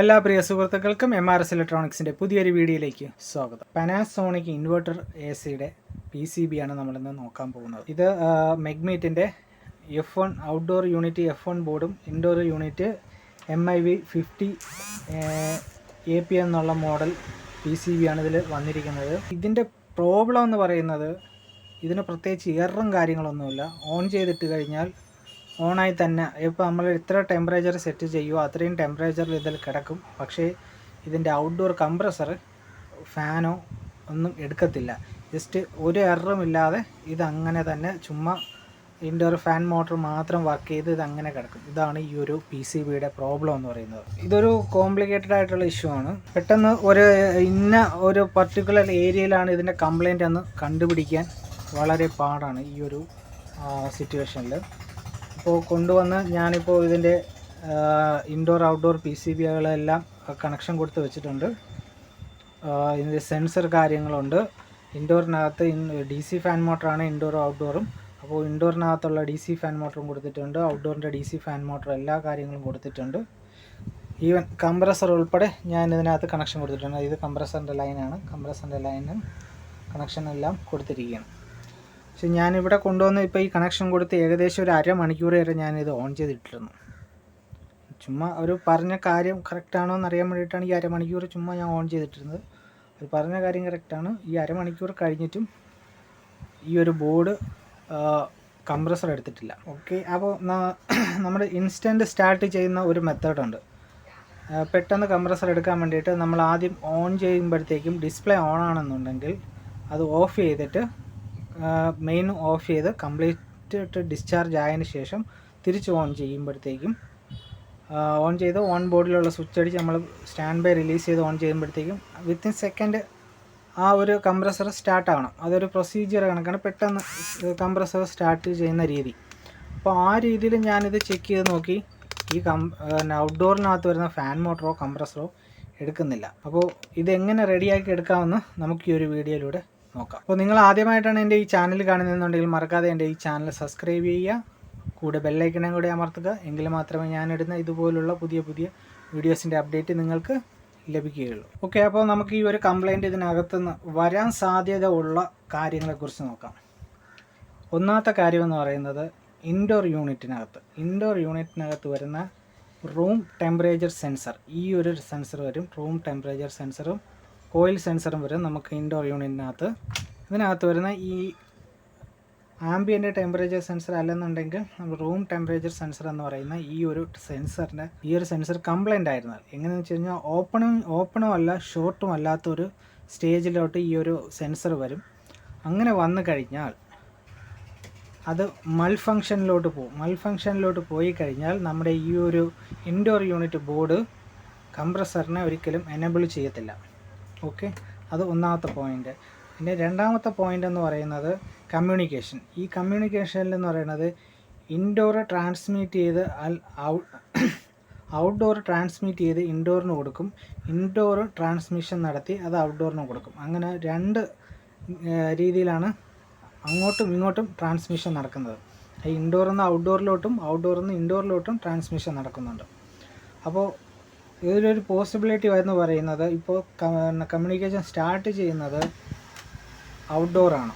എല്ലാ പ്രിയ സുഹൃത്തുക്കൾക്കും M R S ഇലക്ട്രോണിക്സിന്റെ പുതിയൊരു വീഡിയോയിലേക്ക് സ്വാഗതം. പനാസോണിക് ഇൻവെർട്ടർ എ സിയുടെ പി സി ബി ആണ് നമ്മളിന്ന് നോക്കാൻ പോകുന്നത്. ഇത് മെഗ്മീറ്റിന്റെ F one outdoor unit F one ബോർഡും indoor unit M I V fifty A P എന്നുള്ള മോഡൽ പി സി ബി ആണ് ഇതിൽ വന്നിരിക്കുന്നത്. ഇതിന്റെ പ്രോബ്ലം എന്ന് പറയുന്നത് ഇതിന് പ്രത്യേകിച്ച് എററും കാര്യങ്ങളൊന്നുമില്ല. ഓൺ ചെയ്തിട്ട് കഴിഞ്ഞാൽ ഓണായി തന്നെ. ഇപ്പോൾ നമ്മൾ എത്ര ടെമ്പറേച്ചർ സെറ്റ് ചെയ്യുമോ അത്രയും ടെമ്പറേച്ചറിൽ ഇതിൽ കിടക്കും. പക്ഷേ ഇതിന്റെ ഔട്ട്ഡോർ കംപ്രസർ ഫാനോ ഒന്നും എടുക്കത്തില്ല. ജസ്റ്റ് ഒരു എററും ഇല്ലാതെ ഇത് അങ്ങനെ തന്നെ ചുമ്മാ ഇൻഡോർ ഫാൻ മോട്ടർ മാത്രം വർക്ക് ചെയ്ത് ഇത് അങ്ങനെ കിടക്കും. ഇതാണ് ഈ ഒരു പി സി ബിയുടെ പ്രോബ്ലം എന്ന് പറയുന്നത്. ഇതൊരു കോംപ്ലിക്കേറ്റഡ് ആയിട്ടുള്ള ഇഷ്യൂ ആണ്. പെട്ടെന്ന് ഒരു ഇന്ന ഒരു പർട്ടിക്കുലർ ഏരിയയിലാണ് ഇതിന്റെ കംപ്ലൈന്റ് എന്ന് കണ്ടുപിടിക്കാൻ വളരെ പാടാണ് ഈ ഒരു സിറ്റുവേഷനിൽ ഇപ്പോൾ കൊണ്ടുവന്ന് ഞാനിപ്പോൾ ഇതിന്റെ ഇൻഡോർ ഔട്ട്ഡോർ പി സി ബികളെല്ലാം കണക്ഷൻ കൊടുത്ത് വെച്ചിട്ടുണ്ട്. ഇതിന്റെ സെൻസർ കാര്യങ്ങളുണ്ട്. ഇൻഡോറിനകത്ത് ഡി സി ഫാൻ മോട്ടറാണ് ഇൻഡോറും ഔട്ട്ഡോറും അപ്പോൾ ഇൻഡോറിനകത്തുള്ള ഡി സി ഫാൻ മോട്ടറും കൊടുത്തിട്ടുണ്ട്. ഔട്ട്ഡോറിന്റെ ഡി സി ഫാൻ മോട്ടർ എല്ലാ കാര്യങ്ങളും കൊടുത്തിട്ടുണ്ട്. ഈവൻ കംപ്രസർ ഉൾപ്പെടെ ഞാൻ ഇതിനകത്ത് കണക്ഷൻ കൊടുത്തിട്ടുണ്ട്. ഇത് കംപ്രസറിന്റെ ലൈനാണ് കംപ്രസറിന്റെ ലൈനും കണക്ഷൻ എല്ലാം കൊടുത്തിരിക്കുകയാണ്. പക്ഷെ ഞാനിവിടെ കൊണ്ടുവന്ന് ഇപ്പോൾ ഈ കണക്ഷൻ കൊടുത്ത് ഏകദേശം ഒരു അരമണിക്കൂർ വരെ ഞാനിത് ഓൺ ചെയ്തിട്ടിരുന്നു. ചുമ്മാ അവർ പറഞ്ഞ കാര്യം കറക്റ്റാണോ എന്ന് അറിയാൻ വേണ്ടിയിട്ടാണ് ഈ അരമണിക്കൂർ ചുമ്മാ ഞാൻ ഓൺ ചെയ്തിട്ടിരുന്നത്. അവർ പറഞ്ഞ കാര്യം കറക്റ്റാണ് ഈ അരമണിക്കൂർ കഴിഞ്ഞിട്ടും ഈ ഒരു ബോർഡ് കംപ്രസർ എടുത്തിട്ടില്ല. ഓക്കെ അപ്പോൾ നമ്മൾ ഇൻസ്റ്റന്റ് സ്റ്റാർട്ട് ചെയ്യുന്ന ഒരു മെത്തേഡുണ്ട് പെട്ടെന്ന് കംപ്രസർ എടുക്കാൻ വേണ്ടിയിട്ട് നമ്മൾ ആദ്യം ഓൺ ചെയ്യുമ്പോഴത്തേക്കും ഡിസ്പ്ലേ ഓൺ ആണെന്നുണ്ടെങ്കിൽ അത് ഓഫ് ചെയ്തിട്ട് മെയിൻ ഓഫ് ചെയ്ത് കംപ്ലീറ്റ് ഡിസ്ചാർജ് ആയതിനു ശേഷം തിരിച്ച് ഓൺ ചെയ്യുമ്പോഴത്തേക്കും ഓൺ ചെയ്ത് ഓൺ ബോർഡിലുള്ള സ്വിച്ച് അടിച്ച് നമ്മൾ സ്റ്റാൻഡ് ബൈ റിലീസ് ചെയ്ത് ഓൺ ചെയ്യുമ്പോഴത്തേക്കും വിത്തിൻ സെക്കൻഡ് ആ ഒരു കംപ്രസർ സ്റ്റാർട്ട് ആവണം. അതൊരു പ്രൊസീജിയർ കണക്കാണ്. പെട്ടെന്ന് കംപ്രസർ സ്റ്റാർട്ട് ചെയ്യുന്ന രീതി. അപ്പോൾ ആ രീതിയിൽ ഞാനിത് ചെക്ക് ചെയ്ത് നോക്കി. ഈ കം ഔട്ട്ഡോറിനകത്ത് വരുന്ന ഫാൻ മോട്ടറോ കംപ്രസറോ എടുക്കുന്നില്ല. അപ്പോൾ ഇതെങ്ങനെ റെഡിയാക്കി എടുക്കാമെന്ന് നമുക്ക് ഈ ഒരു വീഡിയോയിലൂടെ നോക്കാം. അപ്പോൾ നിങ്ങൾ ആദ്യമായിട്ടാണ് എന്റെ ഈ ചാനൽ കാണുന്നതെന്നുണ്ടെങ്കിൽ മറക്കാതെ എന്റെ ഈ ചാനൽ സബ്സ്ക്രൈബ് ചെയ്യുക. കൂടെ ബെല്ലൈക്കണും കൂടെ അമർത്തുക. എങ്കിൽ മാത്രമേ ഞാനിടുന്ന ഇതുപോലുള്ള പുതിയ പുതിയ വീഡിയോസിന്റെ അപ്ഡേറ്റ് നിങ്ങൾക്ക് ലഭിക്കുകയുള്ളൂ. ഓക്കെ അപ്പോൾ നമുക്ക് ഈ ഒരു കംപ്ലൈന്റ് ഇതിനകത്ത് നിന്ന് വരാൻ സാധ്യത ഉള്ള കാര്യങ്ങളെക്കുറിച്ച് നോക്കാം. ഒന്നാമത്തെ കാര്യമെന്ന് പറയുന്നത് ഇൻഡോർ യൂണിറ്റിനകത്ത് ഇൻഡോർ യൂണിറ്റിനകത്ത് വരുന്ന റൂം ടെമ്പറേച്ചർ സെൻസർ ഈ ഒരു സെൻസർ വരും റൂം ടെമ്പറേച്ചർ സെൻസറും കോയിൽ സെൻസറും വരും. നമുക്ക് ഇൻഡോർ യൂണിറ്റിനകത്ത് ഇതിനകത്ത് വരുന്ന ഈ ആംബിയന്റ് ടെമ്പറേച്ചർ സെൻസർ അല്ലെന്നുണ്ടെങ്കിൽ നമ്മൾ റൂം ടെമ്പറേച്ചർ സെൻസർ എന്ന് പറയുന്ന ഈ ഒരു സെൻസറിന്റെ ഈ ഒരു സെൻസർ കംപ്ലൈന്റ് ആയിരുന്നു. എങ്ങനെയെന്ന് വെച്ച് കഴിഞ്ഞാൽ ഓപ്പണും ഓപ്പണും അല്ല ഷോർട്ടും അല്ലാത്തൊരു സ്റ്റേജിലോട്ട് ഈ ഒരു സെൻസർ വരും. അങ്ങനെ വന്നു കഴിഞ്ഞാൽ അത് മൾ ഫങ്ഷനിലോട്ട് പോകും. മൾ ഫങ്ഷനിലോട്ട് പോയി കഴിഞ്ഞാൽ നമ്മുടെ ഈ ഒരു ഇൻഡോർ യൂണിറ്റ് ബോർഡ് കംപ്രസറിനെ ഒരിക്കലും എനേബിൾ ചെയ്യത്തില്ല. ഓക്കെ? അത് ഒന്നാമത്തെ പോയിന്റ് പിന്നെ രണ്ടാമത്തെ പോയിന്റ് എന്ന് പറയുന്നത് കമ്മ്യൂണിക്കേഷൻ ഈ കമ്മ്യൂണിക്കേഷനിൽ എന്ന് പറയുന്നത് ഇൻഡോർ ട്രാൻസ്മിറ്റ് ചെയ്ത് ഔട്ട്ഡോർ ട്രാൻസ്മിറ്റ് ചെയ്ത് ഇൻഡോറിന് കൊടുക്കും. ഇൻഡോർ ട്രാൻസ്മിഷൻ നടത്തി അത് ഔട്ട്ഡോറിന് കൊടുക്കും. അങ്ങനെ രണ്ട് രീതിയിലാണ് അങ്ങോട്ടും ഇങ്ങോട്ടും ട്രാൻസ്മിഷൻ നടക്കുന്നത്. ഇൻഡോറിൽ നിന്ന് ഔട്ട്ഡോറിലോട്ടും ഔട്ട്ഡോറിൽ നിന്ന് ഇൻഡോറിലോട്ടും ട്രാൻസ്മിഷൻ നടക്കുന്നുണ്ട്. അപ്പോൾ ഇതിലൊരു പോസിബിലിറ്റി എന്ന് പറയുന്നത്. ഇപ്പോൾ കമ്മ്യൂണിക്കേഷൻ സ്റ്റാർട്ട് ചെയ്യുന്നത് ഔട്ട്ഡോർ ആണ്.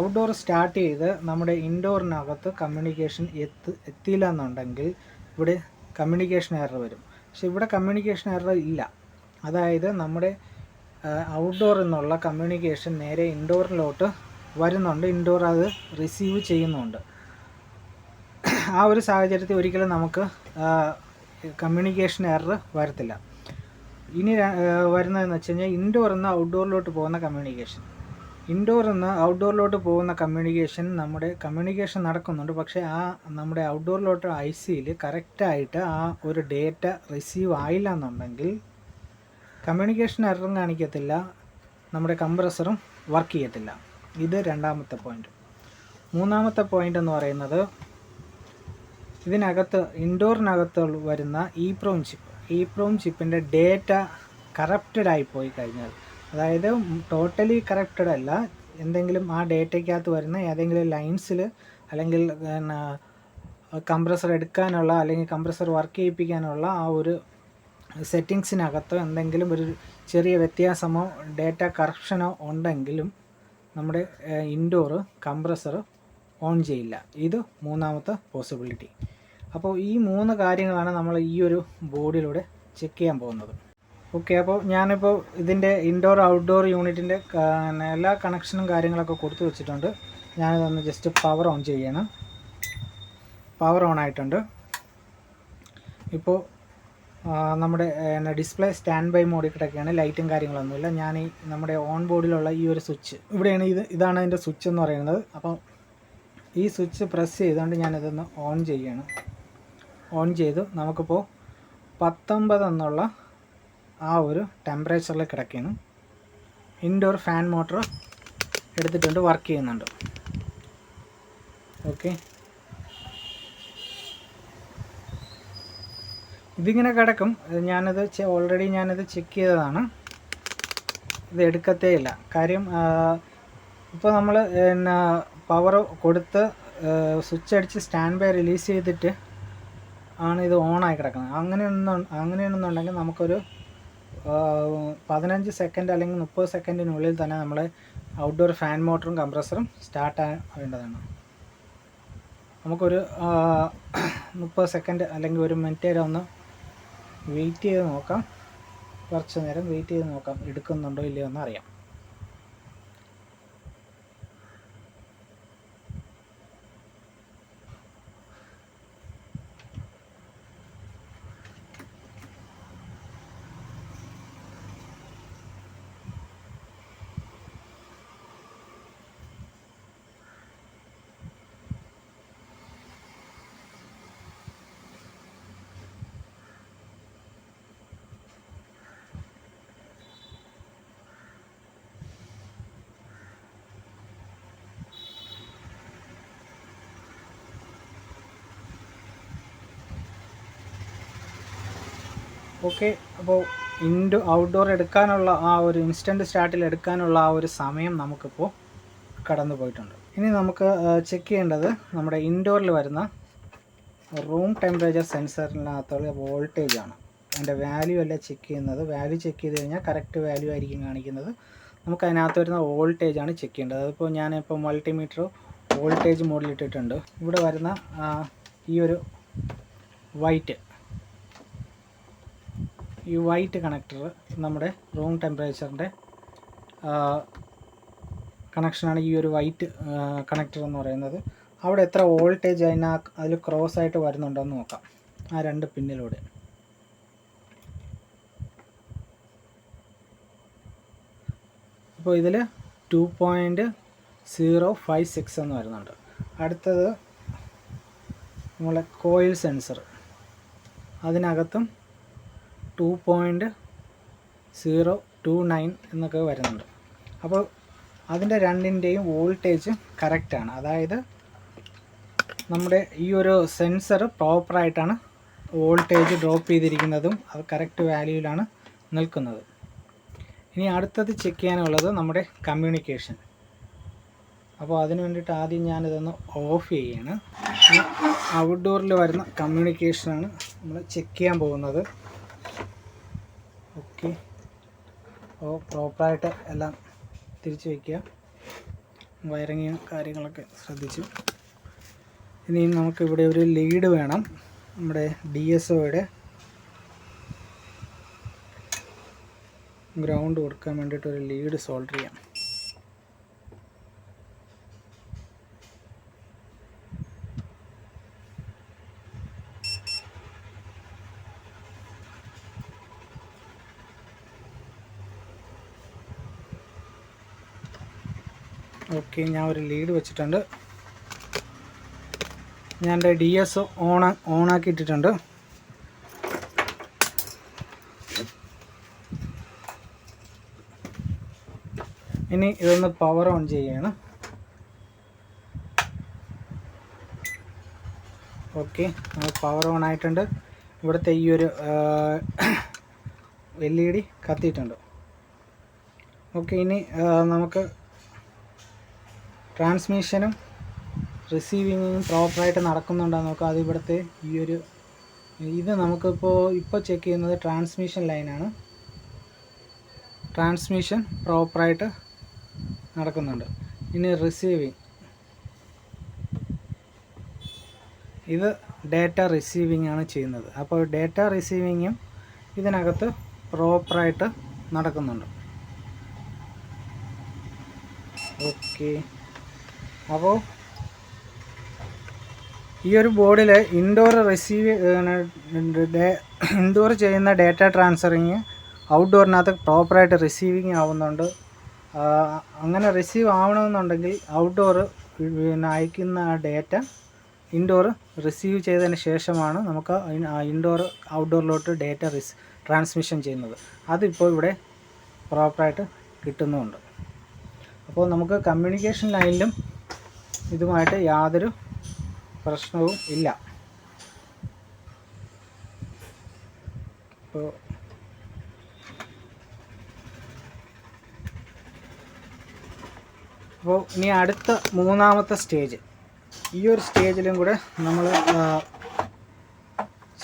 ഔട്ട്ഡോർ സ്റ്റാർട്ട് ചെയ്ത് നമ്മുടെ ഇൻഡോറിനകത്ത് കമ്മ്യൂണിക്കേഷൻ എത്ത് എത്തിയില്ല എന്നുണ്ടെങ്കിൽ ഇവിടെ കമ്മ്യൂണിക്കേഷൻ എറർ വരും. പക്ഷെ ഇവിടെ കമ്മ്യൂണിക്കേഷൻ എറർ ഇല്ല. അതായത് നമ്മുടെ ഔട്ട്ഡോർ എന്നുള്ള കമ്മ്യൂണിക്കേഷൻ നേരെ ഇൻഡോറിലോട്ട് വരുന്നുണ്ട്. ഇൻഡോർ അത് റിസീവ് ചെയ്യുന്നുണ്ട്. ആ ഒരു സാഹചര്യത്തിൽ ഒരിക്കലും നമുക്ക് കമ്മ്യൂണിക്കേഷൻ എറർ വരത്തില്ല. ഇനി വരുന്നതെന്ന് വെച്ച് കഴിഞ്ഞാൽ ഇൻഡോർ നിന്ന് ഔട്ട്ഡോറിലോട്ട് പോകുന്ന കമ്മ്യൂണിക്കേഷൻ ഇൻഡോർ നിന്ന് ഔട്ട്ഡോറിലോട്ട് പോകുന്ന കമ്മ്യൂണിക്കേഷൻ നമ്മുടെ കമ്മ്യൂണിക്കേഷൻ നടക്കുന്നുണ്ട്. പക്ഷേ ആ നമ്മുടെ ഔട്ട്ഡോറിലോട്ട് ഐ സിയിൽ കറക്റ്റായിട്ട് ആ ഒരു ഡേറ്റ റിസീവ് ആയില്ല എന്നുണ്ടെങ്കിൽ കമ്മ്യൂണിക്കേഷൻ എററും കാണിക്കത്തില്ല. നമ്മുടെ കംപ്രസറും വർക്ക് ചെയ്യത്തില്ല. ഇത് രണ്ടാമത്തെ പോയിന്റ് മൂന്നാമത്തെ പോയിന്റ് എന്ന് പറയുന്നത് ഇതിനകത്ത് ഇൻഡോറിനകത്ത് വരുന്ന ഈ പ്രോം ചിപ്പ് ഈ പ്രോം ചിപ്പിന്റെ ഡേറ്റ കറപ്റ്റഡ് ആയി പോയി കഴിഞ്ഞാൽ അതായത് ടോട്ടലി കറപ്റ്റഡ് അല്ല എന്തെങ്കിലും ആ ഡേറ്റയ്ക്കകത്ത് വരുന്ന ഏതെങ്കിലും ലൈൻസിൽ അല്ലെങ്കിൽ കംപ്രസർ എടുക്കാനുള്ള അല്ലെങ്കിൽ കംപ്രസർ വർക്ക് ചെയ്യിപ്പിക്കാനുള്ള ആ ഒരു സെറ്റിങ്സിനകത്ത് എന്തെങ്കിലും ഒരു ചെറിയ വ്യത്യാസമോ ഡേറ്റ കറപ്ഷനോ ഉണ്ടെങ്കിലും നമ്മുടെ ഇൻഡോർ കംപ്രസർ ഓൺ ചെയ്യില്ല. ഇത് മൂന്നാമത്തെ പോസിബിലിറ്റി അപ്പോൾ ഈ മൂന്ന് കാര്യങ്ങളാണ് നമ്മൾ ഈ ഒരു ബോർഡിലൂടെ ചെക്ക് ചെയ്യാൻ പോകുന്നത്. ഓക്കെ അപ്പോൾ ഞാനിപ്പോൾ ഇതിന്റെ ഇൻഡോർ ഔട്ട്ഡോർ യൂണിറ്റിന്റെ എല്ലാ കണക്ഷനും കാര്യങ്ങളൊക്കെ കൊടുത്തു വെച്ചിട്ടുണ്ട്. ഞാനിതൊന്ന് ജസ്റ്റ് പവർ ഓൺ ചെയ്യണം. പവർ ഓൺ ആയിട്ടുണ്ട്. ഇപ്പോൾ നമ്മുടെ ഡിസ്പ്ലേ സ്റ്റാൻഡ് ബൈ മോഡിൽ കിടക്കുകയാണ്. ലൈറ്റും കാര്യങ്ങളൊന്നുമില്ല. ഞാൻ ഈ നമ്മുടെ ഓൺ ബോർഡിലുള്ള ഈ ഒരു സ്വിച്ച് ഇവിടെയാണ് ഇത് ഇതാണ് അതിന്റെ സ്വിച്ച് എന്ന് പറയുന്നത്. അപ്പം ഈ സ്വിച്ച് പ്രസ് ചെയ്തുകൊണ്ട് ഞാനിതൊന്ന് ഓൺ ചെയ്യണം. ഓൺ ചെയ്തു. നമുക്കിപ്പോൾ പത്തൊമ്പത് എന്നുള്ള ആ ഒരു ടെമ്പറേച്ചറിൽ കിടക്കുന്നു. ഇൻഡോർ ഫാൻ മോട്ടർ എടുത്തിട്ടുണ്ട് വർക്ക് ചെയ്യുന്നുണ്ട്. ഓക്കെ ഇതിങ്ങനെ കിടക്കും. ഞാനത് ഓൾറെഡി ഞാനത് ചെക്ക് ചെയ്തതാണ്. ഇത് എടുക്കത്തേ ഇല്ല കാര്യം ഇപ്പോൾ നമ്മൾ പിന്നെ പവർ കൊടുത്ത് സ്വിച്ച് അടിച്ച് സ്റ്റാൻഡ് ബൈ റിലീസ് ചെയ്തിട്ട് ആണ് ഇത് ഓണായി കിടക്കുന്നത്. അങ്ങനെയൊന്നും അങ്ങനെയാണെന്നുണ്ടെങ്കിൽ നമുക്കൊരു പതിനഞ്ച് സെക്കൻഡ് അല്ലെങ്കിൽ മുപ്പത് സെക്കൻഡിനുള്ളിൽ തന്നെ നമ്മൾ ഔട്ട്ഡോർ ഫാൻ മോട്ടറും കംപ്രസറും സ്റ്റാർട്ട് ആവേണ്ടതാണ് നമുക്കൊരു മുപ്പത് സെക്കൻഡ് അല്ലെങ്കിൽ ഒരു മിനിറ്റ് വരെ ഒന്ന് വെയിറ്റ് ചെയ്ത് നോക്കാം. കുറച്ച് നേരം വെയിറ്റ് ചെയ്ത് നോക്കാം. എടുക്കുന്നുണ്ടോ ഇല്ലയോ എന്ന് അറിയാം. ഓക്കെ അപ്പോൾ ഇൻഡോ ഔട്ട്ഡോർ എടുക്കാനുള്ള ആ ഒരു ഇൻസ്റ്റന്റ് സ്റ്റാർട്ടിൽ എടുക്കാനുള്ള ആ ഒരു സമയം നമുക്കിപ്പോൾ കടന്നു പോയിട്ടുണ്ട്. ഇനി നമുക്ക് ചെക്ക് ചെയ്യേണ്ടത് നമ്മുടെ ഇൻഡോറിൽ വരുന്ന റൂം ടെമ്പറേച്ചർ സെൻസറിനകത്തുള്ള വോൾട്ടേജ് ആണ്. അതിന്റെ വാല്യൂ അല്ല ചെക്ക് ചെയ്യുന്നത്? വാല്യൂ ചെക്ക് ചെയ്ത് കഴിഞ്ഞാൽ കറക്റ്റ് വാല്യൂ ആയിരിക്കും കാണിക്കുന്നത്. നമുക്ക് അതിനകത്ത് വരുന്ന വോൾട്ടേജ് ആണ് ചെക്ക് ചെയ്യേണ്ടത്. അതിപ്പോൾ ഞാനിപ്പോൾ മൾട്ടിമീറ്റർ വോൾട്ടേജ് മോഡിൽ ഇട്ടിട്ടുണ്ട്. ഇവിടെ വരുന്ന ഈ ഒരു വൈറ്റ് ഈ വൈറ്റ് കണക്ടർ നമ്മുടെ റൂം ടെമ്പറേച്ചറിന്റെ കണക്ഷനാണ് ഈ ഒരു വൈറ്റ് കണക്ടർ എന്ന് പറയുന്നത്. അവിടെ എത്ര വോൾട്ടേജ് അതിന് അതിൽ ക്രോസ് ആയിട്ട് വരുന്നുണ്ടെന്ന് നോക്കാം. ആ രണ്ട് പിന്നിലൂടെ. അപ്പോൾ ഇതിൽ two point zero five six എന്ന് വരുന്നുണ്ട്. അടുത്തത് നമ്മളെ കോയിൽ സെൻസർ. അതിനകത്തും two point zero two nine എന്നൊക്കെ വരുന്നുണ്ട്. അപ്പോൾ അതിന്റെ രണ്ടിന്റെയും വോൾട്ടേജ് കറക്റ്റാണ് അതായത് നമ്മുടെ ഈ ഒരു സെൻസർ പ്രോപ്പറായിട്ടാണ് വോൾട്ടേജ് ഡ്രോപ്പ് ചെയ്തിരിക്കുന്നതും അത് കറക്റ്റ് വാല്യൂവിലാണ് നിൽക്കുന്നത്. ഇനി അടുത്തത് ചെക്ക് ചെയ്യാനുള്ളത് നമ്മുടെ കമ്മ്യൂണിക്കേഷൻ അപ്പോൾ അതിന് വേണ്ടിയിട്ട് ആദ്യം ഞാനിതൊന്ന് ഓഫ് ചെയ്യാണ്. ഔട്ട്ഡോറിൽ വരുന്ന കമ്മ്യൂണിക്കേഷനാണ് നമ്മൾ ചെക്ക് ചെയ്യാൻ പോകുന്നത്. ഓക്കെ അപ്പോൾ പ്രോപ്പറായിട്ട് എല്ലാം തിരിച്ച് വയ്ക്കുക വയറിങ് കാര്യങ്ങളൊക്കെ ശ്രദ്ധിച്ചു. ഇനി നമുക്കിവിടെ ഒരു ലീഡ് വേണം. നമ്മുടെ ഡി എസ് ഒയുടെ ഗ്രൗണ്ട് കൊടുക്കാൻ വേണ്ടിയിട്ട് ഒരു ലീഡ് സോൾഡർ ചെയ്യാം ഓക്കെ ഞാൻ ഒരു ലീഡ് വെച്ചിട്ടുണ്ട്. ഞാൻ എന്റെ ഡി എസ് ഓൺ ഓണാക്കി ഇട്ടിട്ടുണ്ട്. ഇനി ഇതൊന്ന് പവർ ഓൺ ചെയ്യാണ്. ഓക്കെ പവർ ഓൺ ആയിട്ടുണ്ട്. ഇവിടുത്തെ ഈ ഒരു എൽ ഇ ഡി കത്തിയിട്ടുണ്ട്. ഓക്കെ ഇനി നമുക്ക് ട്രാൻസ്മിഷനും റിസീവിങ്ങും പ്രോപ്പറായിട്ട് നടക്കുന്നുണ്ടോ നോക്കാം. അത് ഇവിടുത്തെ ഈ ഒരു ഇത് നമുക്കിപ്പോൾ ഇപ്പോൾ ചെക്ക് ചെയ്യുന്നത് ട്രാൻസ്മിഷൻ ലൈനാണ്. ട്രാൻസ്മിഷൻ പ്രോപ്പറായിട്ട് നടക്കുന്നുണ്ട്. ഇനി റിസീവിങ്. ഇത് ഡേറ്റ റിസീവിംഗ് ആണ് ചെയ്യുന്നത്. അപ്പോൾ ഡേറ്റ റിസീവിങ്ങും ഇതിനകത്ത് പ്രോപ്പറായിട്ട് നടക്കുന്നുണ്ട്. ഓക്കെ. അപ്പോൾ ഈ ഒരു ബോർഡിൽ ഇൻഡോർ റിസീവ് ഇൻഡോർ ചെയ്യുന്ന ഡേറ്റ ട്രാൻസ്ഫറിങ് ഔട്ട്ഡോറിനകത്ത് പ്രോപ്പറായിട്ട് റിസീവിങ് ആവുന്നുണ്ട്. അങ്ങനെ റിസീവ് ആവണമെന്നുണ്ടെങ്കിൽ ഔട്ട്ഡോർ പിന്നെ അയക്കുന്ന ആ ഡേറ്റ ഇൻഡോർ റിസീവ് ചെയ്തതിന് ശേഷമാണ് നമുക്ക് ഇൻഡോർ ഔട്ട്ഡോറിലോട്ട് ഡേറ്റ റിസ് ട്രാൻസ്മിഷൻ ചെയ്യുന്നത്. അതിപ്പോൾ ഇവിടെ പ്രോപ്പറായിട്ട് കിട്ടുന്നുമുണ്ട് അപ്പോൾ നമുക്ക് കമ്മ്യൂണിക്കേഷൻ ലൈനിലും ഇതുമായിട്ട് യാതൊരു പ്രശ്നവും ഇല്ല. ഇപ്പോൾ അപ്പോൾ ഇനി അടുത്ത മൂന്നാമത്തെ സ്റ്റേജ്. ഈ ഒരു സ്റ്റേജിലും കൂടെ നമ്മൾ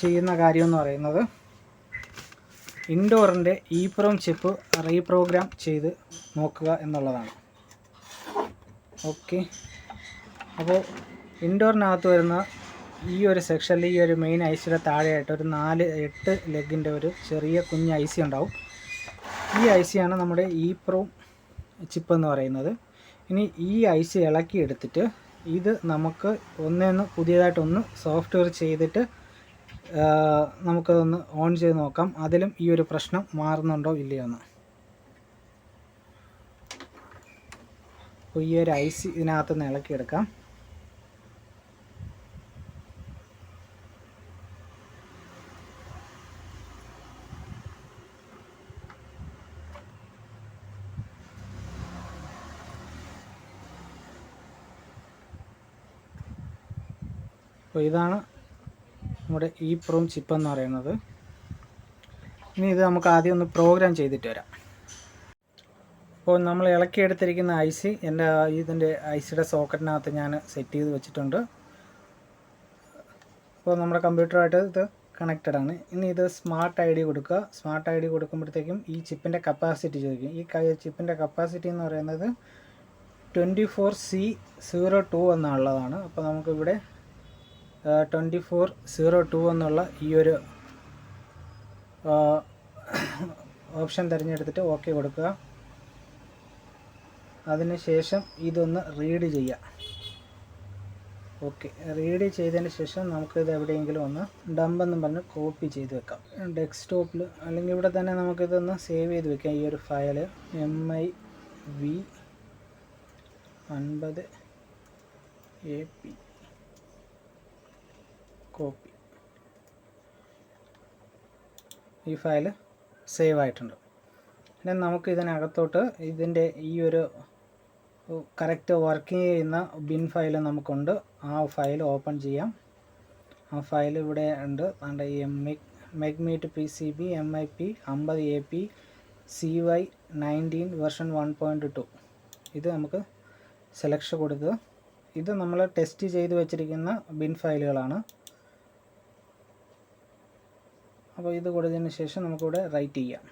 ചെയ്യുന്ന കാര്യം എന്ന് പറയുന്നത് ഇൻഡോറിന്റെ ഈ പ്രോം ചിപ്പ് റീപ്രോഗ്രാം ചെയ്ത് നോക്കുക എന്നുള്ളതാണ്. ഓക്കെ. അപ്പോൾ ഇൻഡോറിനകത്ത് വരുന്ന ഈ ഒരു സെക്ഷനിൽ ഈ ഒരു മെയിൻ ഐസിയുടെ താഴെയായിട്ട് ഒരു നാല് എട്ട് ലെഗിന്റെ ഒരു ചെറിയ കുഞ്ഞ് ഐ സി ഉണ്ടാവും. ഈ ഐ സിയാണ് നമ്മുടെ ഈ പ്രോ ചിപ്പ് എന്ന് പറയുന്നത്. ഇനി ഈ ഐ സി ഇളക്കി എടുത്തിട്ട് ഇത് നമുക്ക് ഒന്നേന്ന് പുതിയതായിട്ടൊന്ന് സോഫ്റ്റ്വെയർ ചെയ്തിട്ട് നമുക്കതൊന്ന് ഓൺ ചെയ്ത് നോക്കാം. അതിലും ഈ ഒരു പ്രശ്നം മാറുന്നുണ്ടോ ഇല്ലയോ എന്ന്. അപ്പോൾ ഈ ഒരു ഐ സി ഇതിനകത്ത് നിന്ന് ഇളക്കിയെടുക്കാം. അപ്പോൾ ഇതാണ് നമ്മുടെ ഈ പ്രോം ചിപ്പ് എന്ന് പറയുന്നത്. ഇനി ഇത് നമുക്ക് ആദ്യം ഒന്ന് പ്രോഗ്രാം ചെയ്തിട്ട് വരാം. അപ്പോൾ നമ്മൾ ഇളക്കിയെടുത്തിരിക്കുന്ന ഐ സി എന്റെ ഇതിന്റെ ഐ സിയുടെ സോക്കറ്റിനകത്ത് ഞാൻ സെറ്റ് ചെയ്ത് വെച്ചിട്ടുണ്ട്. അപ്പോൾ നമ്മുടെ കമ്പ്യൂട്ടറുമായിട്ട് ഇത് കണക്റ്റഡ് ആണ്. ഇനി ഇത് സ്മാർട്ട് ഐ ഡി കൊടുക്കുക. സ്മാർട്ട് ഐ ഡി കൊടുക്കുമ്പോഴത്തേക്കും ഈ ചിപ്പിന്റെ കപ്പാസിറ്റി ചോദിക്കും. ഈ ചിപ്പിന്റെ കപ്പാസിറ്റി എന്ന് പറയുന്നത് twenty four C zero two എന്നുള്ളതാണ് അപ്പോൾ നമുക്കിവിടെ ട്വന്റി ഫോർ സീറോ ടു എന്നുള്ള ഈ ഒരു ഓപ്ഷൻ തിരഞ്ഞെടുത്തിട്ട് ഓക്കെ കൊടുക്കുക. അതിനുശേഷം ഇതൊന്ന് റീഡ് ചെയ്യാം. ഓക്കെ റീഡ് ചെയ്തതിന് ശേഷം നമുക്കിത് എവിടെയെങ്കിലും ഒന്ന് ഡംപ് എന്ന് പറഞ്ഞ് കോപ്പി ചെയ്ത് വെക്കാം. ഡെസ്ക്ടോപ്പിൽ അല്ലെങ്കിൽ ഇവിടെ തന്നെ നമുക്കിതൊന്ന് സേവ് ചെയ്ത് വെക്കാം. ഈ ഒരു ഫയൽ എം ഐ വി അൻപത് എ പി കോപ്പി ഈ ഫയൽ സേവ് ആയിട്ടുണ്ട്. പിന്നെ നമുക്ക് ഇതിനകത്തോട്ട് ഇതിന്റെ ഈ ഒരു കറക്റ്റ് വർക്കിംഗ് ചെയ്യുന്ന ബിൻ ഫയൽ നമുക്കുണ്ട്. ആ ഫയൽ ഓപ്പൺ ചെയ്യാം. ആ ഫയൽ ഇവിടെ ഉണ്ട്. അതുകൊണ്ട് ഈ M Megmeet P C B M I P അമ്പത് A P C Y nineteen version one point two ഇത് നമുക്ക് സെലക്ഷൻ കൊടുത്ത് ഇത് നമ്മൾ ടെസ്റ്റ് ചെയ്ത് വെച്ചിരിക്കുന്ന ബിൻ ഫയലുകളാണ് അപ്പോൾ ഇത് കൊടുത്തതിന് ശേഷം നമുക്കിവിടെ റൈറ്റ് ചെയ്യാം.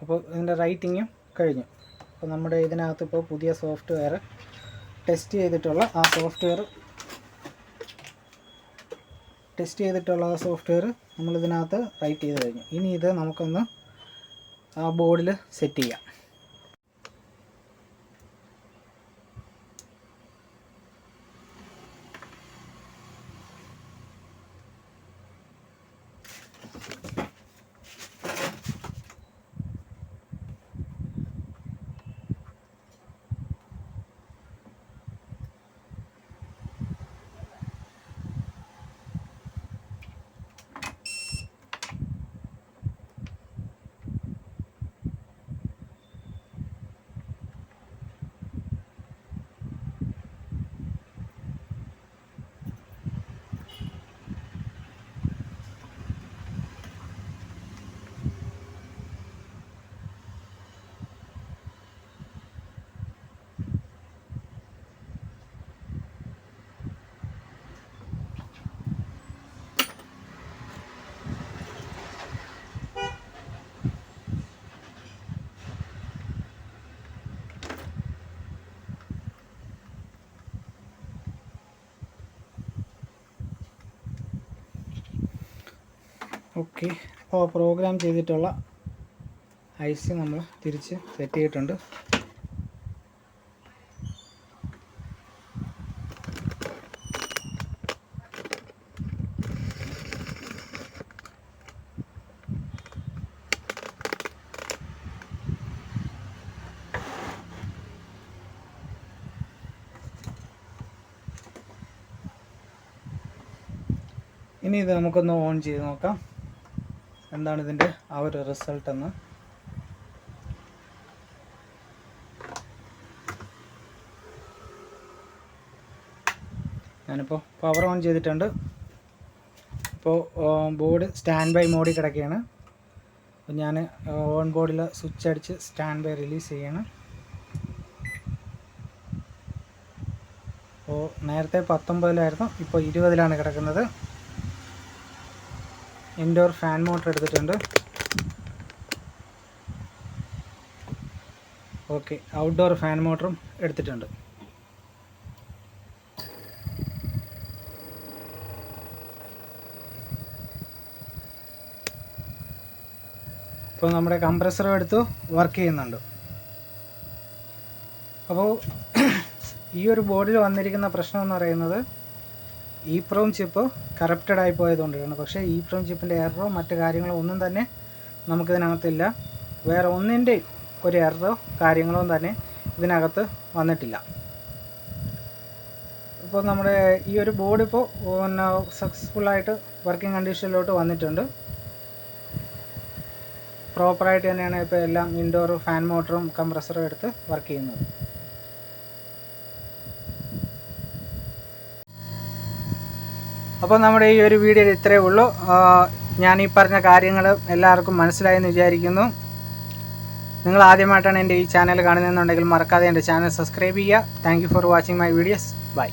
അപ്പോൾ ഇതിന്റെ റൈറ്റിങ്ങും കഴിഞ്ഞു. അപ്പോൾ നമ്മുടെ ഇതിനകത്ത് ഇപ്പോൾ പുതിയ സോഫ്റ്റ്വെയർ ടെസ്റ്റ് ചെയ്തിട്ടുള്ള ആ സോഫ്റ്റ്വെയർ ടെസ്റ്റ് ചെയ്തിട്ടുള്ള ആ സോഫ്റ്റ്വെയർ നമ്മളിതിനകത്ത് റൈറ്റ് ചെയ്ത് കഴിഞ്ഞു. ഇനി ഇത് നമുക്കൊന്ന് ആ ബോർഡിൽ സെറ്റ് ചെയ്യാം. ഓക്കെ. അപ്പോൾ പ്രോഗ്രാം ചെയ്തിട്ടുള്ള ഐ സി നമ്മൾ തിരിച്ച് സെറ്റ് ചെയ്തിട്ടുണ്ട്. ഇനി ഇത് നമുക്കൊന്ന് ഓൺ ചെയ്ത് നോക്കാം. എന്താണ് ഇതിന്റെ ആ ഒരു റിസൾട്ട് എന്ന്? ഞാനിപ്പോൾ പവർ ഓൺ ചെയ്തിട്ടുണ്ട്. ഇപ്പോൾ ബോർഡ് സ്റ്റാൻഡ് ബൈ മോഡിൽ കിടക്കുകയാണ്. അപ്പോൾ ഞാൻ ഓൺ ബോർഡിൽ സ്വിച്ച് അടിച്ച് സ്റ്റാൻഡ് ബൈ റിലീസ് ചെയ്യണം. അപ്പോൾ നേരത്തെ പത്തൊമ്പതിലായിരുന്നു ഇപ്പോൾ ഇരുപതിലാണ് കിടക്കുന്നത്. ഇൻഡോർ ഫാൻ മോട്ടർ എടുത്തിട്ടുണ്ട്. ഓക്കെ ഔട്ട്ഡോർ ഫാൻ മോട്ടറും എടുത്തിട്ടുണ്ട്. ഇപ്പോൾ നമ്മുടെ കംപ്രസറും എടുത്ത് വർക്ക് ചെയ്യുന്നുണ്ട്. അപ്പോൾ ഈ ഒരു ബോർഡിൽ വന്നിരിക്കുന്ന പ്രശ്നം എന്ന് പറയുന്നത് ഈ പ്രോം ചിപ്പ് കറപ്റ്റഡ് ആയി പോയതുകൊണ്ടാണ്. പക്ഷേ ഈ പ്രോം ചിപ്പിന്റെ എററോ മറ്റ് കാര്യങ്ങളോ ഒന്നും തന്നെ നമുക്കിതിനകത്തില്ല. വേറെ ഒന്നിന്റെ ഒരു എററോ കാര്യങ്ങളോ തന്നെ ഇതിനകത്ത് വന്നിട്ടില്ല. ഇപ്പോൾ നമ്മുടെ ഈ ഒരു ബോർഡ് ഇപ്പോൾ പിന്നെ സക്സസ്ഫുള്ളായിട്ട് വർക്കിംഗ് കണ്ടീഷനിലോട്ട് വന്നിട്ടുണ്ട്. പ്രോപ്പറായിട്ട് തന്നെയാണ് ഇപ്പോൾ എല്ലാം ഇൻഡോർ ഫാൻ മോട്ടറും കംപ്രസറും എടുത്ത് വർക്ക് ചെയ്യുന്നത്. അപ്പോൾ നമ്മുടെ ഈ ഒരു വീഡിയോയിൽ ഇത്രയേ ഉള്ളൂ. ഞാൻ ഈ പറഞ്ഞ കാര്യങ്ങൾ എല്ലാവർക്കും മനസ്സിലായെന്ന് വിചാരിക്കുന്നു. നിങ്ങൾ ആദ്യമായിട്ടാണ് എന്റെ ഈ ചാനൽ കാണുന്നതെന്നുണ്ടെങ്കിൽ മറക്കാതെ എന്റെ ചാനൽ സബ്സ്ക്രൈബ് ചെയ്യുക. Thank for watching my videos bye